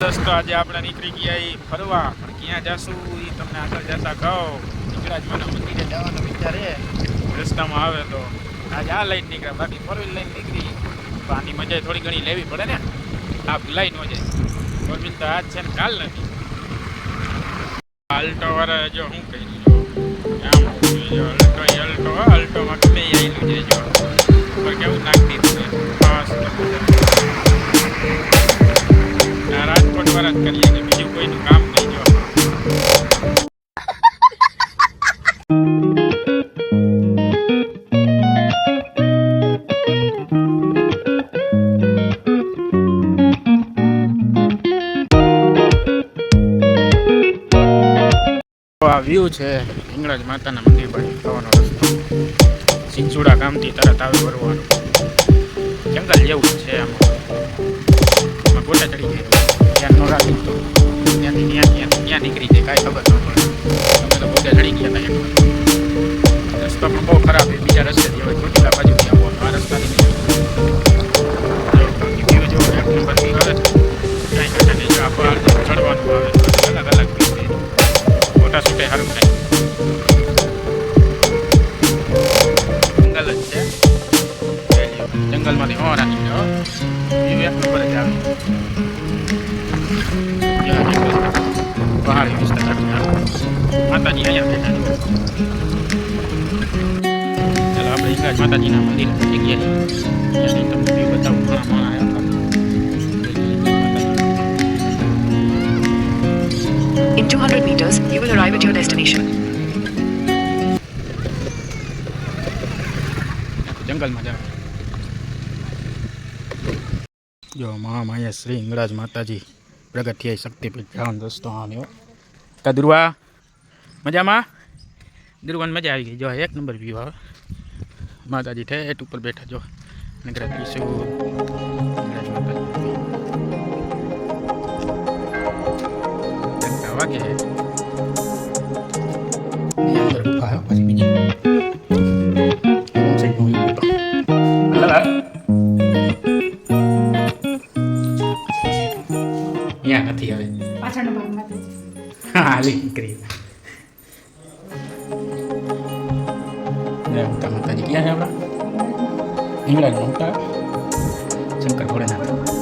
દોસ્તો, આજે આપણે નીકળી ગયા એ ફરવા. પણ ક્યાં જશું એ તમને આગળ જતા કહો. નીકળ્યા જ મને મંદિરે જવાનો વિચાર છે રસ્તામાં આવે તો. આજે આ લાઈન નીકળ્યા. બાકી ફોર વ્હીલ લાઈન નીકળી. તો આની મજા થોડી ઘણી લેવી પડે ને. આ ભૂલાઈ ન જાય. ફોર તો આજ છે ને કાલ નથી. આલ્ટો વાળા જો શું કહી દઉં અલ્ટો અલ્ટો અલ્ટોમાં કઈ ઈ આયેલું છે જો. કેવું નાખતી દીધું વાળા જ કરીએ કે બીજું કોઈનું કામ નહીં જો આ વ્યૂ છે હિંગળાજ માતાના મંદિર બાજુ જવાનો રસ્તો. સિંચુડા ગામથી તરત આવે વરવાનું. જંગલ જેવું છે આમાં. ગોટા ચડી જાય. ધ્યાન ન રાખી તો? ત્યાંથી ત્યાં ત્યાં ક્યાં નીકળી જાય? કાંઈ ખબર ન પડે. અમે તો ગોટા ચડી ગયા હતા રસ્તો પણ બહુ ખરાબ છે. બીજા રસ્તેથી હવે ચોટીલા બાજુથી આવવાનું આ રસ્તાથી નહીં. જો આવે આવે અલગ અલગ વ્યૂ છે. ફોટા જંગલ જ છે. જંગલમાંથી હોવાના નીકળ્યો વ્યૂ એક નંબર આવે. આવે. માતાજી અહીંયા ચાલો આપણે હિંગળાજ માતાજીના મંદિર પહોંચી ગયા છીએ ત્યાંથી તમને વ્યૂ બતાવું ઘણા માણા આવ્યા In 200 meters, you will arrive at your destination. જંગલમાં જાવ જો મહામાયા શ્રી હિંગળાજ માતાજી પ્રગટ શક્તિપીઠ જવાનો દોસ્તો આવ્યો કા દુર્વા? મજામાં? દુર્વાને મજા આવી ગઈ. જો એક નંબર વ્યૂ આવે. માતાજી એટ ઉપર બેઠા જો. નગર માતાજી. વાગે. અહીંયા નથી હવે. પાછળનો ભાગ હા તમે માતાજી ક્યાં છે આપણા હિંગળા મોટા શંકર ભોળેનાથ.